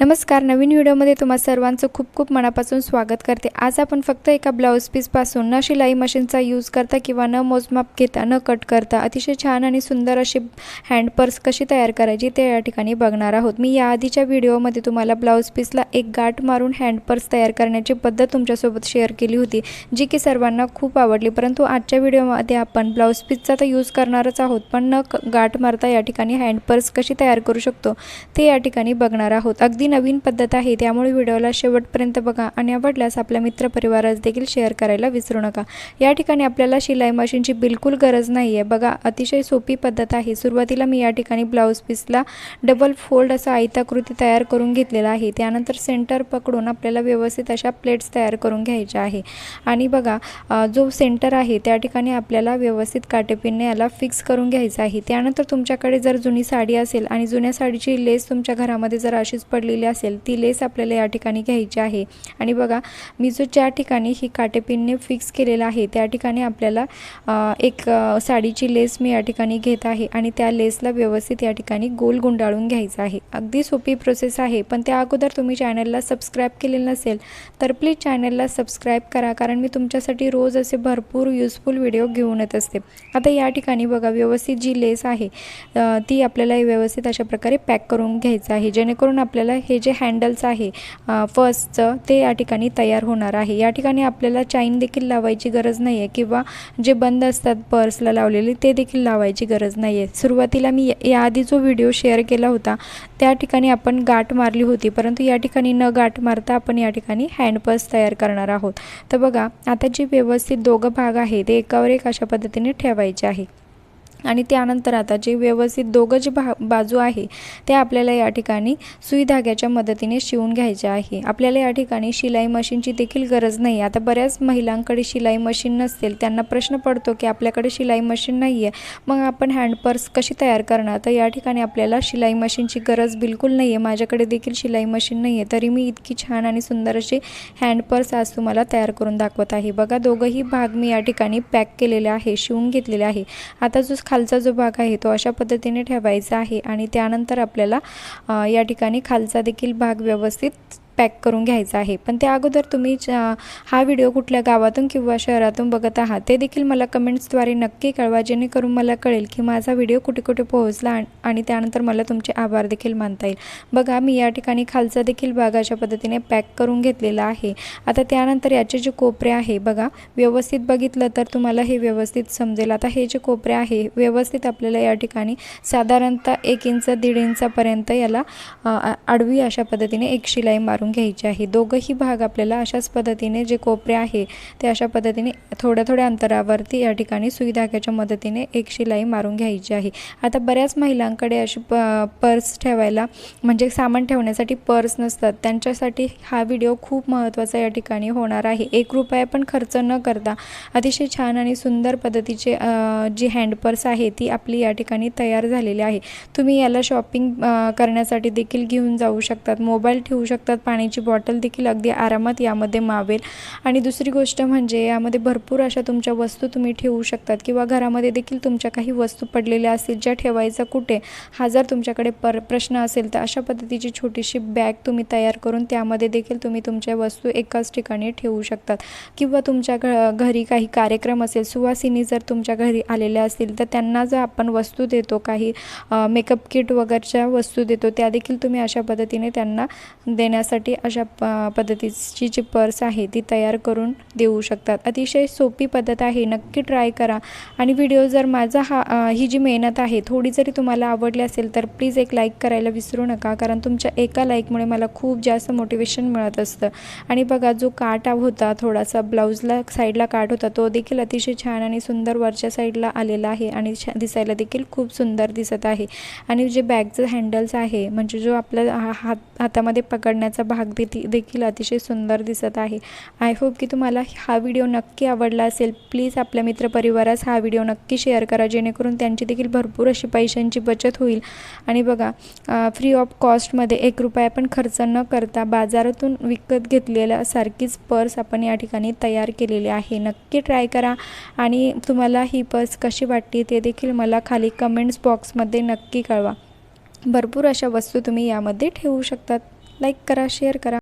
नमस्कार नवीन व्हिडिओमध्ये तुम्हा सर्वांचं खूप खूप मनापासून स्वागत करते. आज आपण फक्त एका ब्लाऊज पीसपासून न शिलाई मशीनचा यूज करता किंवा न मोजमाप घेता न कट करता अतिशय छान आणि सुंदर अशी हँड पर्स कशी तयार करायची ते या ठिकाणी बघणार आहोत. मी या आधीच्या व्हिडिओमध्ये तुम्हाला ब्लाऊज पीसला एक गाठ मारून हँड पर्स तयार करण्याची पद्धत तुमच्यासोबत शेअर केली होती जी की सर्वांना खूप आवडली. परंतु आजच्या व्हिडिओमध्ये आपण ब्लाऊज पीसचा तर यूज करणारच आहोत पण न क- गाठ मारता या ठिकाणी हँड पर्स कशी तयार करू शकतो ते या ठिकाणी बघणार आहोत. अगदी नवीन पद्धत आहे त्यामुळे व्हिडिओला शेवटपर्यंत बघा आणि आवडल्यास आपल्या मित्रपरिवारास देखील शेअर करायला विसरू नका. या ठिकाणी आपल्याला शिलाई मशीनची बिलकुल गरज नाही आहे बघा अतिशय सोपी पद्धत आहे. सुरुवातीला मी या ठिकाणी ब्लाऊज पीसला डबल फोल्ड असा आयताकृती तयार करून घेतलेला आहे. त्यानंतर सेंटर पकडून आपल्याला व्यवस्थित अशा प्लेट्स तयार करून घ्यायच्या आहे. आणि बघा जो सेंटर आहे त्या ठिकाणी आपल्याला व्यवस्थित काटेपिनने याला फिक्स करून घ्यायचा आहे. त्यानंतर तुमच्याकडे जर जुनी साडी असेल आणि जुन्या साडीची लेस तुमच्या घरामध्ये जर अशीच पडली पडलेली असेल ती लेस आपल्याला या ठिकाणी घ्यायची आहे. आणि बघा मी जो ज्या ठिकाणी ही काटेपिनने फिक्स केलेला आहे त्या ठिकाणी आपल्याला एक साडीची लेस मी या ठिकाणी घेत आहे आणि त्या लेसला व्यवस्थित या ठिकाणी गोल गुंडाळून घ्यायचं आहे. अगदी सोपी प्रोसेस आहे पण त्या अगोदर तुम्ही चॅनलला सबस्क्राईब केलेलं नसेल तर प्लीज चॅनलला सबस्क्राईब करा कारण मी तुमच्यासाठी रोज असे भरपूर युजफुल व्हिडिओ घेऊन येत असते. आता या ठिकाणी बघा व्यवस्थित जी लेस आहे ती आपल्याला व्यवस्थित अशा प्रकारे पॅक करून घ्यायचं आहे जेणेकरून आपल्याला हे जे हँडल्स आहे फर्स्टचं ते या ठिकाणी तयार होणार आहे. या ठिकाणी आपल्याला चाईन देखील लावायची गरज नाही आहे किंवा जे बंद असतात पर्सला लावलेले ते देखील लावायची गरज नाही आहे सुरुवातीला मी या- याआधी जो व्हिडिओ शेअर केला होता त्या ठिकाणी आपण गाठ मारली होती. परंतु या ठिकाणी न गाठ मारता आपण या ठिकाणी हँड पर्स तयार करणार आहोत. तर बघा आता जे व्यवस्थित दोघं भाग आहे ते एकावर एक अशा पद्धतीने ठेवायचे आहे. आणि त्यानंतर आता जे व्यवस्थित दोघं जे भा बाजू आहे ते आपल्याला या ठिकाणी सुई धाग्याच्या मदतीने शिवून घ्यायचे आहे. आपल्याला या ठिकाणी शिलाई मशीनची देखील गरज नाही. आता बऱ्याच महिलांकडे शिलाई मशीन नसतील त्यांना प्रश्न पडतो की आपल्याकडे शिलाई मशीन नाही आहे मग आपण हँडपर्स कशी तयार करणार? तर या ठिकाणी आपल्याला शिलाई मशीनची गरज बिलकुल नाही आहे माझ्याकडे देखील शिलाई मशीन नाही आहे तरी मी इतकी छान आणि सुंदर अशी हँडपर्स आज तुम्हाला तयार करून दाखवत आहे. बघा दोघंही भाग मी या ठिकाणी पॅक केलेले आहे शिवून घेतलेले आहे. आता जो खालचा जो भाग आहे तो अशा पद्धतीने ठेवायचा आहे आणि त्यानंतर आपल्याला या ठिकाणी खालचा देखील भाग व्यवस्थित पॅक करून घ्यायचा आहे. पण त्या अगोदर तुम्ही च- हा व्हिडिओ कुठल्या गावातून किंवा शहरातून बघत आहात ते देखील मला कमेंट्सद्वारे नक्की कळवा जेणेकरून मला कळेल की माझा व्हिडिओ कुठे कुठे पोहोचला आणि त्यानंतर मला तुमचे आभार देखील मानता येईल. बघा मी या ठिकाणी खालचा देखील भाग अशा पद्धतीने पॅक करून घेतलेला आहे. आता त्यानंतर याचे जे कोपरे आहे बघा व्यवस्थित बघितलं तर तुम्हाला हे व्यवस्थित समजेल. आता हे जे कोपरे आहे व्यवस्थित आपल्याला या ठिकाणी साधारणतः एक इंच दीड इंचापर्यंत याला आडवी अशा पद्धतीने एक शिलाई मारून घ्यायची आहे. दोघंही भाग आपल्याला अशाच पद्धतीने जे कोपरे आहे ते अशा पद्धतीने थोड्या थोड्या अंतरावरती या ठिकाणी सुई धाग्याच्या मदतीने एक शिलाई मारून घ्यायची आहे. आता बऱ्याच महिलांकडे अशी प पर्स ठेवायला म्हणजे सामान ठेवण्यासाठी पर्स नसतात. त्यांच्यासाठी हा व्हिडिओ खूप महत्त्वाचा या ठिकाणी होणार आहे. एक रुपया पण खर्च न करता अतिशय छान आणि सुंदर पद्धतीचे जी हँड पर्स आहे ती आपली या ठिकाणी तयार झालेली आहे. तुम्ही याला शॉपिंग करण्यासाठी देखील घेऊन जाऊ शकतात. मोबाईल ठेवू शकतात पाण्याची बॉटल देखील अगदी आरामात यामध्ये मावेल. आणि दुसरी गोष्ट म्हणजे यामध्ये भरपूर अशा तुमच्या वस्तू तुम्ही ठेवू शकतात किंवा घरामध्ये देखील तुमच्या काही वस्तू पडलेल्या असतील ज्या ठेवायचं कुठे हा जर तुमच्याकडे पर प्रश्न असेल तर अशा पद्धतीची छोटीशी बॅग तुम्ही तयार करून त्यामध्ये देखील तुम्ही तुमच्या वस्तू एकाच ठिकाणी ठेवू शकतात. किंवा तुमच्या घ घरी काही कार्यक्रम असेल सुवासिनी जर तुमच्या घरी आलेल्या असतील तर त्यांना जर आपण वस्तू देतो काही मेकअप किट वगैरेच्या वस्तू देतो त्या देखील तुम्ही अशा पद्धतीने त्यांना देण्यासाठी अशा प पद्धतीची जी पर्स आहे ती तयार करून देऊ शकतात. अतिशय सोपी पद्धत आहे नक्की ट्राय करा. आणि व्हिडिओ जर माझा हा ही जी मेहनत आहे थोडी जरी तुम्हाला आवडली असेल तर प्लीज एक लाईक करायला विसरू नका कारण तुमच्या एका लाईकमुळे मला खूप जास्त मोटिवेशन मिळत असतं. आणि बघा जो काट होता थोडासा ब्लाऊजला साईडला काट होता तो देखील अतिशय छान आणि सुंदर वरच्या साईडला आलेला आहे आणि दिसायला देखील खूप सुंदर दिसत आहे. आणि जे बॅगचं हँडल्स आहे म्हणजे जो आपल्या हा- हात हातामध्ये पकडण्याचा भाग देखी देखील अतिशय सुंदर दिसत आहे. आय होप की तुम्हाला हा व्हिडिओ नक्की आवडला असेल. प्लीज आपल्या मित्रपरिवारास हा व्हिडिओ नक्की शेअर करा जेणेकरून त्यांची देखील भरपूर अशी पैशांची बचत होईल. आणि बघा फ्री ऑफ कॉस्टमध्ये एक रुपया पण खर्च न करता बाजारातून विकत घेतलेल्या सारखीच पर्स आपण या ठिकाणी तयार केलेली आहे. नक्की ट्राय करा. आणि तुम्हाला ही पर्स कशी वाटते ते देखील मला खाली कमेंट्स बॉक्समध्ये नक्की कळवा. भरपूर अशा वस्तू तुम्ही यामध्ये ठेवू शकतात. लाईक करा शेअर करा.